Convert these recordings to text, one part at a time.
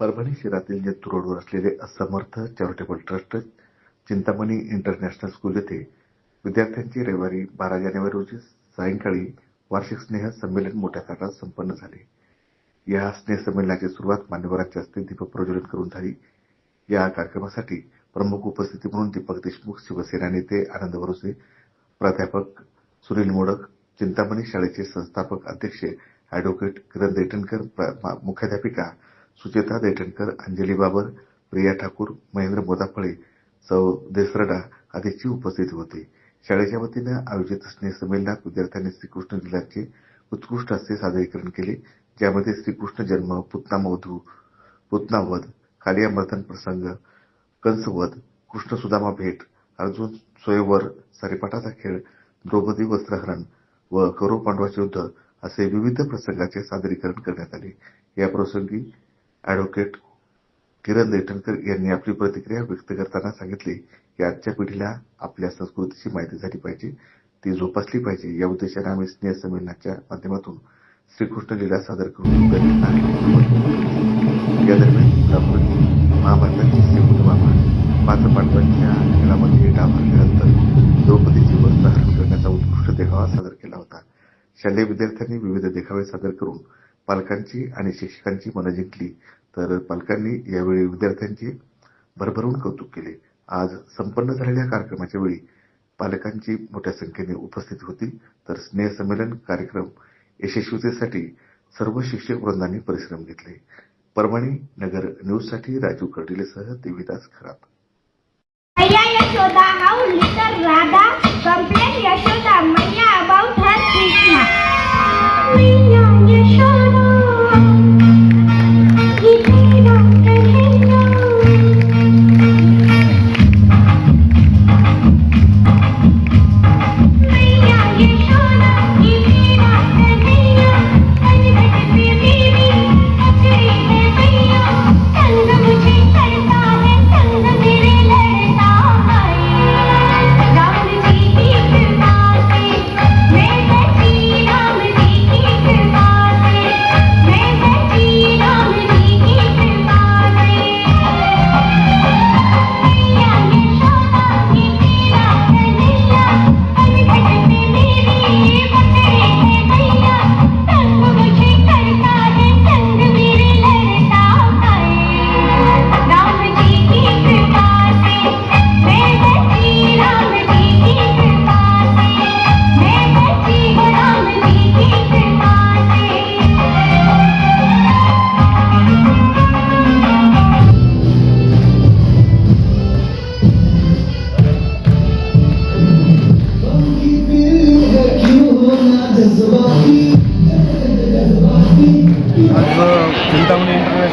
परभणी शहरातील जेतू रोडवर असलेले Asamarth charitable trust Chintamani international school येथे विद्यार्थ्यांची रविवारी बारा जानेवारी रोजी सायंकाळी वार्षिक स्नेह संमेलन मोठ्या काळात संपन्न झाले. या स्नेह संमेलनाची सुरुवात मान्यवरांच्या हस्ते दीपक प्रज्वलन करून झाली. या कार्यक्रमासाठी प्रमुख उपस्थिती म्हणून दीपक देशमुख शिवसेना नेते आनंद भरोसे प्राध्यापक सुनील मोडक चिंतामणी शाळेचे संस्थापक अध्यक्ष अॅडव्होकेट किरण दैठणकर प्र- मा- मुख्याध्यापिका सुचेता देटणकर अंजली बाबर प्रिया ठाकूर महेंद्र मोदाफळे सौ देसरडा आदींची उपस्थिती होती. शाळेच्या वतीनं आयोजित स्नेहसंमेलनात विद्यार्थ्यांनी श्रीकृष्ण लिलांचे उत्कृष्ट असे सादरीकरण केले. ज्यामध्ये श्रीकृष्ण जन्म पुतनामधू पुतनावध कालियामर्दन प्रसंग कंसवध कृष्ण सुदामा भेट अर्जुन स्वयंवर सारीपाटाचा खेळ द्रौपदी वस्त्रहरण व कौरव पांडवाचे युद्ध असे विविध प्रसंगाचे सादरीकरण करण्यात आले. या प्रसंगी अॅडव्होकेट किरण दैठणकर यांनी आपली प्रतिक्रिया व्यक्त करताना सांगितले की आजच्या पिढीला आपल्या संस्कृतीची माहिती झाली पाहिजे ती जोपासली पाहिजे. या उद्देशाने आम्ही स्नेह संमेलनाच्या माध्यमातून श्रीकृष्ण लीला सादर करून या दरम्यान महाभारताची श्रीकृष्णमामा पाच पांडवांच्या खेळामध्ये डाव हरल्यानंतर द्रौपदीची वस्त्रहरण करण्याचा उत्कृष्ट देखावा सादर केला होता. शालेय विद्यार्थ्यांनी विविध देखावे सादर करून पालकांची आणि शिक्षकांची मनं जिंकली. तर पालकांनी यावेळी विद्यार्थ्यांचे भरभरून कौतुक केले. आज संपन्न झालेल्या कार्यक्रमाच्या वेळी पालकांची मोठ्या संख्येने उपस्थित होती तर स्नेहसंमेलन कार्यक्रम यशस्वीतेसाठी सर्व शिक्षक वृंदांनी परिश्रम घेतले. परभणी नगर न्यूजसाठी राजू कर्डिलेसह देवीदास खरात. Maya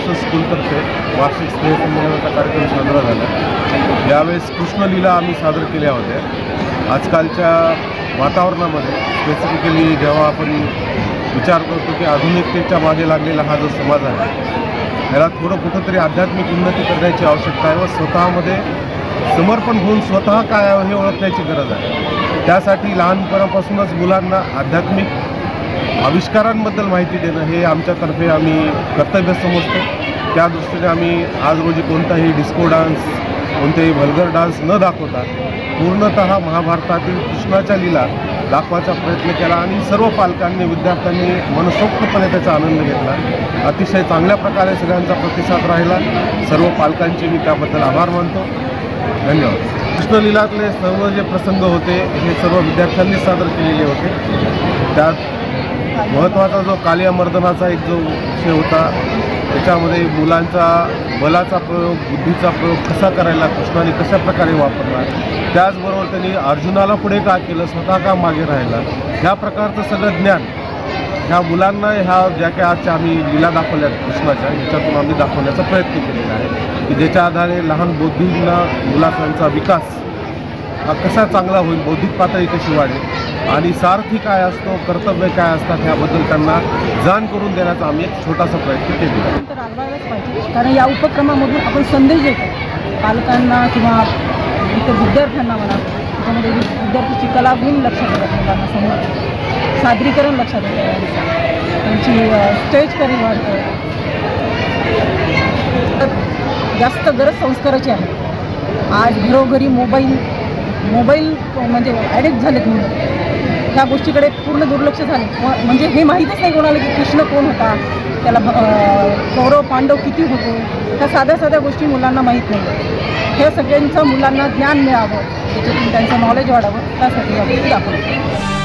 इंटरनॅशनल स्कूलतर्फे वार्षिक स्नेहसंमेलनाचा कार्यक्रम साजरा झाला. यावेळेस कृष्णलीला आम्ही सादर केल्या होत्या. आजकालच्या वातावरणामध्ये स्पेसिफिकली जेव्हा आपण विचार करतो की आधुनिकतेच्या मागे लागलेला हा जो समाज आहे याला थोडं कुठंतरी आध्यात्मिक उन्नती करण्याची आवश्यकता आहे व स्वतःमध्ये समर्पण होऊन स्वतः काय हे ओळखण्याची गरज आहे. त्यासाठी लहानपणापासूनच मुलांना आध्यात्मिक आविष्कारांबद्दल माहिती देणं हे आमच्यातर्फे आम्ही कर्तव्य समजतो. त्या दृष्टीने आम्ही आज रोजी कोणताही डिस्को डान्स कोणतेही व्हल्गर डान्स न दाखवता पूर्णत महाभारतातील कृष्णाच्या लीला दाखवायचा प्रयत्न केला आणि सर्व पालकांनी विद्यार्थ्यांनी मनसोक्तपणे त्याचा आनंद घेतला. अतिशय चांगल्या प्रकारे सगळ्यांचा प्रतिसाद राहिला. सर्व पालकांचे मी त्याबद्दल आभार मानतो. धन्यवाद. कृष्णलीलातले सर्व जे प्रसंग होते हे सर्व विद्यार्थ्यांनी सादर केलेले होते. त्यात महत्त्वाचा जो कालियामर्दनाचा एक जो विषय होता त्याच्यामध्ये मुलांचा बलाचा प्रयोग बुद्धीचा प्रयोग कसा करायला कृष्णाने कशा प्रकारे वापरला त्याचबरोबर त्यांनी अर्जुनाला पुढे का केलं स्वतः का मागे राहिला ह्या प्रकारचं सगळं ज्ञान ह्या मुलांना ह्या ज्या काही आजच्या आम्ही लिला दाखवल्या आहेत कृष्णाच्या ह्याच्यातून आम्ही दाखवण्याचा प्रयत्न केलेला आहे की ज्याच्या आधारे लहान बौद्धिंना मुलांचा विकास हा कसा चांगला होईल बौद्धिक पातळी कशी वाढेल आणि सारथी काय असतो कर्तव्य काय असतात ह्याबद्दल त्यांना जाण करून देण्याचा आम्ही एक छोटासा प्रयत्न केला तर पाहिजे. कारण या उपक्रमामधून आपण संदेश देतो. पालकांना किंवा इतर विद्यार्थ्यांना म्हणा त्याच्यामध्ये विद्यार्थ्यांची विद्यार्थ्याची कला गुण लक्षात येतात मुलांना समोर सादरीकरण लक्षात येतं. त्यांची स्टेज करी वाढतं. जास्त गरज संस्काराची आहे. आज घरोघरी मोबाईल मोबाईल म्हणजे ॲडिक्ट झालेत मुलं ह्या गोष्टीकडे पूर्ण दुर्लक्ष झाले. म्हणजे हे माहीतच नाही कोणाला की कृष्ण कोण होता? त्याला कौरव पांडव किती होतो? ह्या साध्या साध्या गोष्टी मुलांना माहीत नाही. ह्या सगळ्यांचं मुलांना ज्ञान मिळावं त्याच्यातून त्यांचं नॉलेज वाढावं त्यासाठी आपण दाखवतो